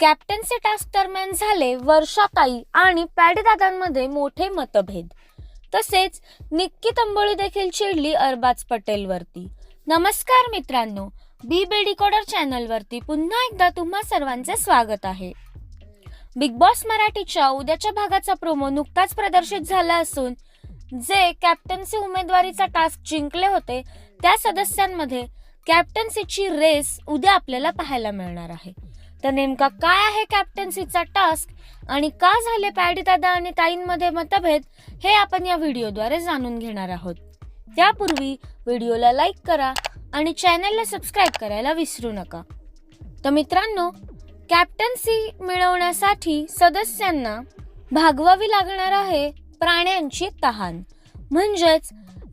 Captaincy task दरम्यान झाले वर्षाताई आणि पॅडदादांमध्ये मोठे मतभेद. तसेच निक्की तंबोळी देखील चिडली अरबाज पटेलवरती. नमस्कार मित्रांनो बी बी डिकोडर चॅनलवरती पुन्हा एकदा तुम्हा सर्वांचे स्वागत आहे. बिग बॉस मराठीच्या उद्याच्या भागाचा प्रोमो नुकताच प्रदर्शित झाला असून जे कॅप्टन्सी उमेदवारीचा टास्क जिंकले होते त्या सदस्यांमध्ये कॅप्टन्सीची रेस उद्या आपल्याला पाहायला मिळणार आहे. तर नेमका काय आहे कॅप्टन्सीचा टास्क आणि का झाले पॅडी दादा आणि ताईंमध्ये मतभेद हे आपण या व्हिडिओद्वारे जाणून घेणार आहोत. त्यापूर्वी व्हिडिओला लाईक करा आणि चॅनलला सबस्क्राईब करायला विसरू नका. तर मित्रांनो कॅप्टन्सी मिळवण्यासाठी सदस्यांना भागवावी लागणार आहे प्राण्यांची तहान. म्हणजेच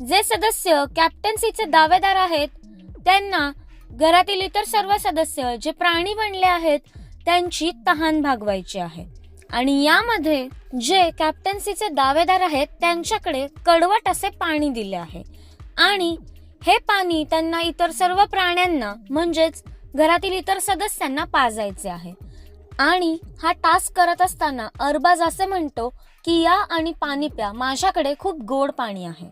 जे सदस्य कॅप्टन्सीचे दावेदार आहेत त्यांना घरातील इतर सर्व सदस्य जे प्राणी बनले आहेत त्यांची तहान भागवायची आहे. आणि यामध्ये जे कॅप्टन्सीचे दावेदार आहेत त्यांच्याकडे कडवट असे पाणी दिले आहे. आणि हे पाणी त्यांना इतर सर्व प्राण्यांना म्हणजेच घरातील इतर सदस्यांना पाजायचे आहे. आणि हा टास्क करत असताना अरबाज असे म्हणतो की या आणि पाणी प्या माझ्याकडे खूप गोड पाणी आहे.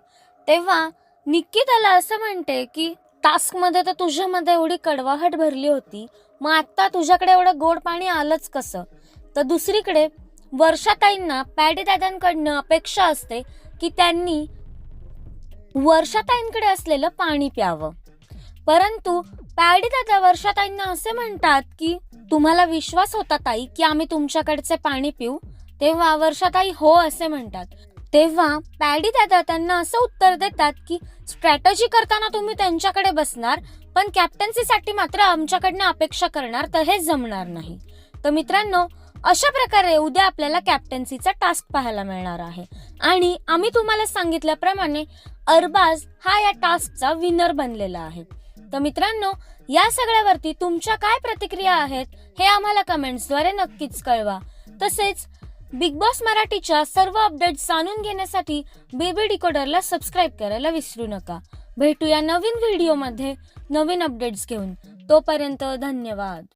तेव्हा निक्की त्याला असं म्हणते की टास्कमध्ये तर तुझ्यामध्ये एवढी कडवाहट भरली होती. मग आत्ता तुझ्याकडे एवढं गोड पाणी आलंच कसं? तर दुसरीकडे वर्षाताईंना पॅडीदाद्यांकडनं अपेक्षा असते की त्यांनी वर्षाताईंकडे असलेलं पाणी प्यावं. परंतु पॅडीदादा वर्षाताईंना असे म्हणतात की तुम्हाला विश्वास होता ताई की आम्ही तुमच्याकडचे पाणी पिऊ? तेव्हा वर्षाताई हो असे म्हणतात. तेव्हा पॅडी दादा त्यांना असं उत्तर देतात की स्ट्रॅटजी करताना तुम्ही त्यांच्याकडे बसणार पण कॅप्टन्सीसाठी मात्र आमच्याकडनं अपेक्षा करणार तर हे जमणार नाही. तर मित्रांनो अशा प्रकारे उद्या आपल्याला कॅप्टन्सीचा टास्क पाहायला मिळणार आहे. आणि आम्ही तुम्हाला सांगितल्याप्रमाणे अरबाज हा या टास्कचा विनर बनलेला आहे. तर मित्रांनो या सगळ्यावरती तुमच्या काय प्रतिक्रिया आहेत हे आम्हाला कमेंट्सद्वारे नक्कीच कळवा. तसेच बिग बॉस मराठीच्या सर्व अपडेट्स जाणून घेण्यासाठी बेबी डिकोडरला सबस्क्राईब करायला विसरू नका. भेटूया नवीन व्हिडिओमध्ये नवीन अपडेट्स घेऊन. तोपर्यंत धन्यवाद.